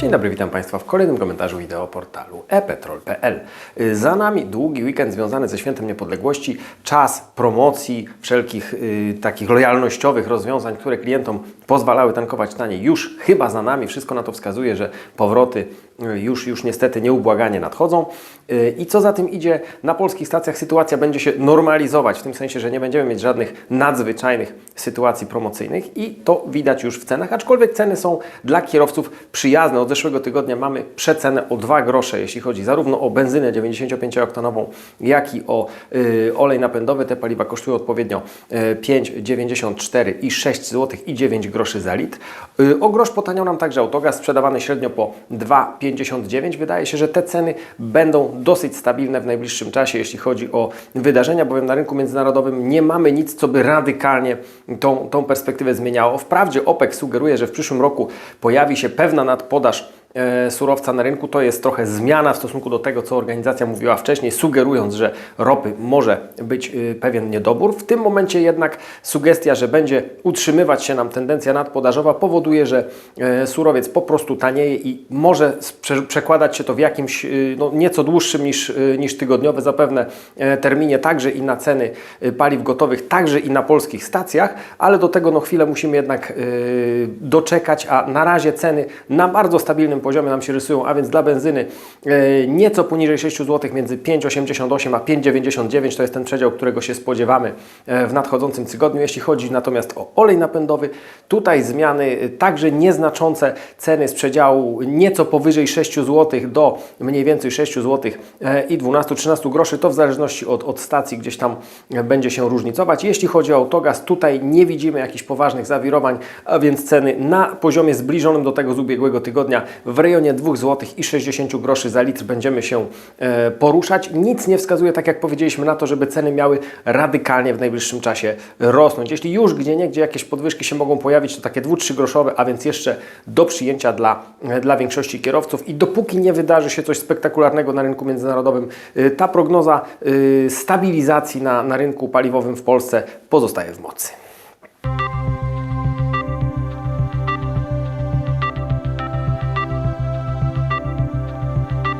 Dzień dobry, witam Państwa w kolejnym komentarzu wideo portalu epetrol.pl. Y, Za nami długi weekend związany ze Świętem Niepodległości, czas promocji, wszelkich y, takich lojalnościowych rozwiązań, które klientom pozwalały tankować taniej, już chyba za nami. Wszystko na to wskazuje, że powroty y, już, już niestety nieubłaganie nadchodzą. Y, I co za tym idzie, na polskich stacjach sytuacja będzie się normalizować, w tym sensie, że nie będziemy mieć żadnych nadzwyczajnych sytuacji promocyjnych i to widać już w cenach, aczkolwiek ceny są dla kierowców przyjazne. Zeszłego tygodnia mamy przecenę o 2 grosze, jeśli chodzi zarówno o benzynę 95-oktanową, jak i o y, olej napędowy. Te paliwa kosztują odpowiednio y, 5,94 i 6 zł i 9 groszy za litr. Y, o grosz potaniał nam także autogaz, sprzedawany średnio po 2,59. Wydaje się, że te ceny będą dosyć stabilne w najbliższym czasie, jeśli chodzi o wydarzenia, bowiem na rynku międzynarodowym nie mamy nic, co by radykalnie tą, tą perspektywę zmieniało. Wprawdzie OPEC sugeruje, że w przyszłym roku pojawi się pewna nadpodaż surowca na rynku. To jest trochę zmiana w stosunku do tego, co organizacja mówiła wcześniej, sugerując, że ropy może być y, pewien niedobór. W tym momencie jednak sugestia, że będzie utrzymywać się nam tendencja nadpodażowa, powoduje, że e, surowiec po prostu tanieje i może przekładać się to w jakimś y, no, nieco dłuższym niż, y, niż tygodniowe zapewne e, terminie, także i na ceny paliw gotowych, także i na polskich stacjach, ale do tego no, chwilę musimy jednak doczekać, a na razie ceny na bardzo stabilnym poziomie nam się rysują, a więc dla benzyny e, nieco poniżej 6 zł, między 5,88 a 5,99 to jest ten przedział, którego się spodziewamy e, w nadchodzącym tygodniu. Jeśli chodzi natomiast o olej napędowy, tutaj zmiany także nieznaczące ceny z przedziału nieco powyżej 6 zł do mniej więcej 6 zł e, i 12-13 groszy, to w zależności od, od stacji gdzieś tam będzie się różnicować. Jeśli chodzi o autogaz, tutaj nie widzimy jakichś poważnych zawirowań, a więc ceny na poziomie zbliżonym do tego z ubiegłego tygodnia w rejonie 2 zł i 60 groszy za litr będziemy się e, poruszać. Nic nie wskazuje, tak jak powiedzieliśmy, na to, żeby ceny miały radykalnie w najbliższym czasie rosnąć. Jeśli już gdzie niegdzie jakieś podwyżki się mogą pojawić, to takie 2-3 groszowe, a więc jeszcze do przyjęcia dla, e, dla większości kierowców i dopóki nie wydarzy się coś spektakularnego na rynku międzynarodowym, e, ta prognoza stabilizacji na, na rynku paliwowym w Polsce pozostaje w mocy.